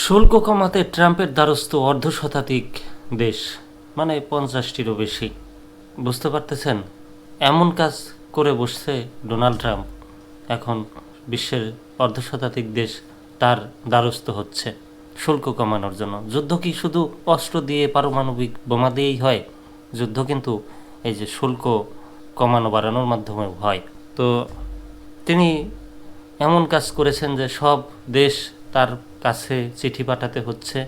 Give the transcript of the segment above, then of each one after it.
শুল্ক কমাতে ট্রাম্পের দ্বারস্থ অর্ধ শতাধিক দেশ মানে পঞ্চাশটিরও বেশি। বুঝতে পারতেছেন? এমন কাজ করে বসছে ডোনাল্ড ট্রাম্প। এখন বিশ্বের অর্ধ শতাধিক দেশ তার দ্বারস্থ হচ্ছে শুল্ক কমানোর জন্য। যুদ্ধ কি শুধু অস্ত্র দিয়ে পারমাণবিক বোমা দিয়েই হয়? যুদ্ধ কিন্তু এই যে শুল্ক কমানো বাড়ানোর মাধ্যমে হয়। তো তিনি এমন কাজ করেছেন যে সব দেশ তার কাছে চিঠি পাঠাতে হচ্ছে।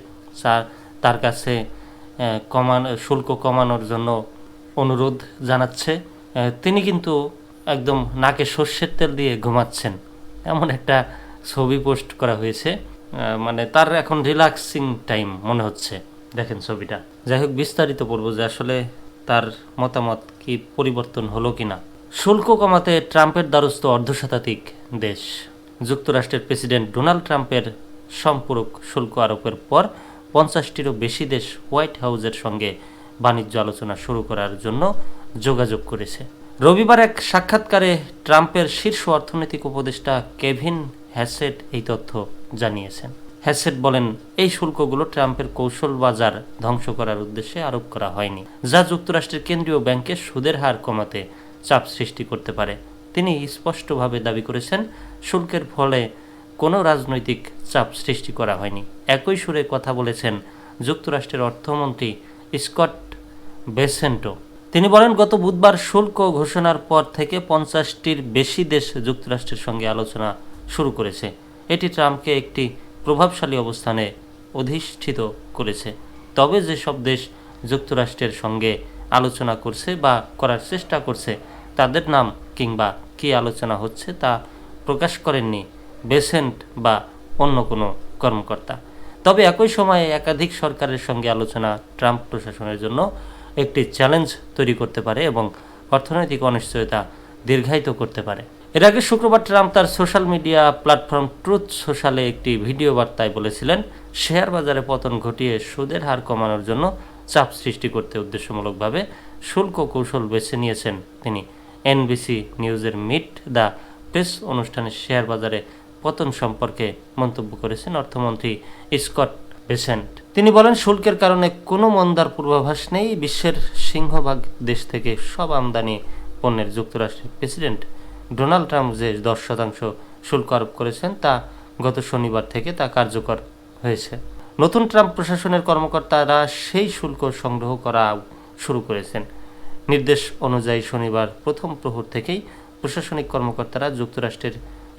তার তার কাছে কমান, শুল্ক কমানোর জন্য অনুরোধ জানাচ্ছে। তিনি কিন্তু একদম নাকে সর্ষের তেল দিয়ে ঘুমাচ্ছেন। এমন একটা ছবি পোস্ট করা হয়েছে। মানে তার এখন রিল্যাক্সিং টাইম মনে হচ্ছে। দেখেন ছবিটা। যাই হোক, বিস্তারিত পড়ব যে আসলে তার মতামত কি পরিবর্তন হলো কিনা। শুল্ক কমাতে ট্রাম্পের দ্বারস্থ অর্ধশতাধিক দেশ। যুক্তরাষ্ট্রের প্রেসিডেন্ট ডোনাল্ড ট্রাম্পের সম্পূরক শুল্ক আরোপের পর পঞ্চাশটিরও বেশি দেশ হোয়াইট হাউসের সঙ্গে বাণিজ্য আলোচনা শুরু করার জন্য যোগাযোগ করেছে। রবিবার এক সাক্ষাৎকারে ট্রাম্পের শীর্ষ অর্থনৈতিক উপদেষ্টা কেভিন হ্যাসেট এই তথ্য জানিয়েছেন। হ্যাসেট বলেন, এই শুল্কগুলো ট্রাম্পের কৌশল বাজার ধ্বংস করার উদ্দেশ্যে আরোপ করা হয়নি, যা যুক্তরাষ্ট্রের কেন্দ্রীয় ব্যাংকের সুদের হার কমাতে চাপ সৃষ্টি করতে পারে। তিনি স্পষ্টভাবে দাবি করেছেন, শুল্কের ফলে কোনো রাজনৈতিক চাপ সৃষ্টি করা হয়নি। একই সুরে কথা বলেছেন যুক্তরাষ্ট্রের অর্থমন্ত্রী স্কট বেসেন্টো। তিনি বলেন, গত বুধবার শুল্ক ঘোষণার পর থেকে পঞ্চাশটির বেশি দেশ যুক্তরাষ্ট্রের সঙ্গে আলোচনা শুরু করেছে। এটি ট্রাম্পকে একটি প্রভাবশালী অবস্থানে অধিষ্ঠিত করেছে। তবে যেসব দেশ যুক্তরাষ্ট্রের সঙ্গে আলোচনা করছে বা করার চেষ্টা করছে, তাদের নাম কিংবা কী আলোচনা হচ্ছে তা প্রকাশ করেননি বেসেন্ট বা অন্য কোনো কর্মকর্তা। তবে একই সময়ে একাধিক সরকারের সঙ্গে আলোচনা ট্রাম্প প্রশাসনের জন্য একটি চ্যালেঞ্জ তৈরি করতে পারে এবং অর্থনৈতিক অনিশ্চয়তা দীর্ঘায়িত করতে পারে। এর আগে শুক্রবার ট্রাম্প তার সোশ্যাল মিডিয়া প্ল্যাটফর্ম ট্রুথ সোশ্যালে একটি ভিডিও বার্তায় বলেছিলেন, শেয়ার বাজারে পতন ঘটিয়ে সুদের হার কমানোর জন্য চাপ সৃষ্টি করতে উদ্দেশ্যমূলকভাবে শুল্ক কৌশল বেছে নিয়েছেন তিনি। এনবিসি নিউজের মিট দ্য প্রেস অনুষ্ঠানে শেয়ার বাজারে পতন সম্পর্কে মন্তব্য করেছেন অর্থমন্ত্রী স্কট বেসেন্ট। তিনি বলেন, শুল্কের কারণে কোনো মন্দার পূর্বাভাস নেই। বিশ্বের সিংহভাগ দেশ থেকে সব আমদানি পণ্যের যুক্তরাষ্ট্রের প্রেসিডেন্ট ডোনাল্ড ট্রাম্প যে দশ শতাংশ শুল্ক আরোপ করেছেন, তা গত শনিবার থেকে তা কার্যকর হয়েছে। নতুন ট্রাম্প প্রশাসনের কর্মকর্তারা সেই শুল্ক সংগ্রহ করা শুরু করেছেন। নির্দেশ অনুযায়ী শনিবার প্রথম প্রহর থেকেই প্রশাসনিক কর্মকর্তারা যুক্তরাষ্ট্রের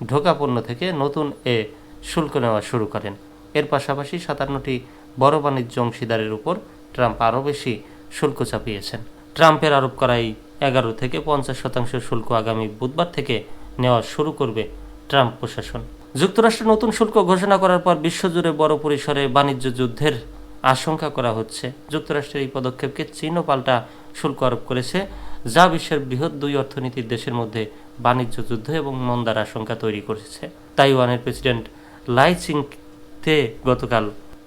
ঢোকা পণ্য থেকে নতুন এ শুল্ক নেওয়া শুরু করেন। এর পাশাপাশি সাতান্নটি বড় বাণিজ্য অংশীদারের উপর ট্রাম্প আরও বেশি শুল্ক চাপিয়েছেন। ট্রাম্পের আরোপ করাই এগারো থেকে পঞ্চাশ শতাংশ শুল্ক আগামী বুধবার থেকে নেওয়া শুরু করবে ট্রাম্প প্রশাসন। যুক্তরাষ্ট্র নতুন শুল্ক ঘোষণা করার পর বিশ্বজুড়ে বড় পরিসরে বাণিজ্য যুদ্ধের আশঙ্কা করা হচ্ছে। যুক্তরাষ্ট্রের এই পদক্ষেপকে চীনও পাল্টা শুল্ক আরোপ করেছে। যা বিশ্বের বৃহৎ দুই অর্থনীতির দেশের মধ্যে বাণিজ্য যুদ্ধ এবং মন্দার আশঙ্কা তৈরি করেছে। তাইওয়ানের প্রেসিডেন্ট লাই চিংতে গতকাল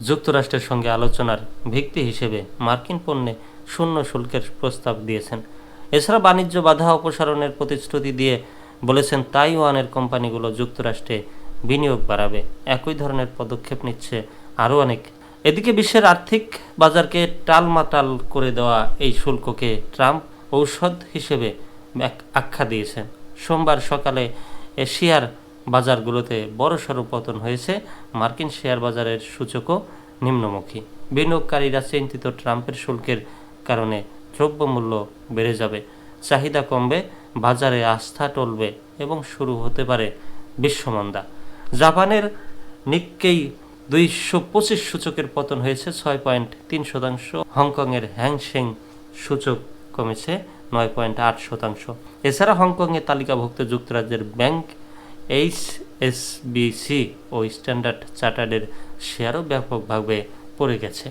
যুক্তরাষ্ট্রের সঙ্গে আলোচনার ভিত্তি হিসেবে মার্কিন পণ্যে শূন্য শুল্কের প্রস্তাব দিয়েছেন। এছাড়া বাণিজ্য বাধা অপসারণের প্রতিশ্রুতি দিয়ে বলেছেন তাইওয়ানের কোম্পানিগুলো যুক্তরাষ্ট্রে বিনিয়োগ বাড়াবে। একই ধরনের পদক্ষেপ নিচ্ছে আরও অনেক। এদিকে বিশ্বের আর্থিক বাজারকে টালমাটাল করে দেওয়া এই শুল্ককে ট্রাম্প ঔষধ হিসেবে আখ্যা দিয়েছেন সোমবার সকালে এশিয়ার বাজারগুলোতে বড়সড় পতন হয়েছে। মার্কিন শেয়ার বাজারের সূচকও নিম্নমুখী। বিনিয়োগকারীরা চিন্তিত ট্রাম্পের শুল্কের কারণে দ্রব্যমূল্য বেড়ে যাবে। চাহিদা কমবে, বাজারে আস্থা টলবে এবং শুরু হতে পারে বিশ্বমন্দা। জাপানের নিক্কেই দুইশো পঁচিশ সূচকের পতন হয়েছে, ছয় পয়েন্ট তিন শতাংশ। হংকংয়ের হ্যাংসেং সূচক কমেছে নয় পয়েন্ট আট শতাংশ। এছাড়া হংকংয়ে তালিকাভুক্ত যুক্তরাজ্যের ব্যাংক এইচ এসবিসি ও স্ট্যান্ডার্ড চার্টার্ডের শেয়ারও ব্যাপকভাবে পড়ে গেছে।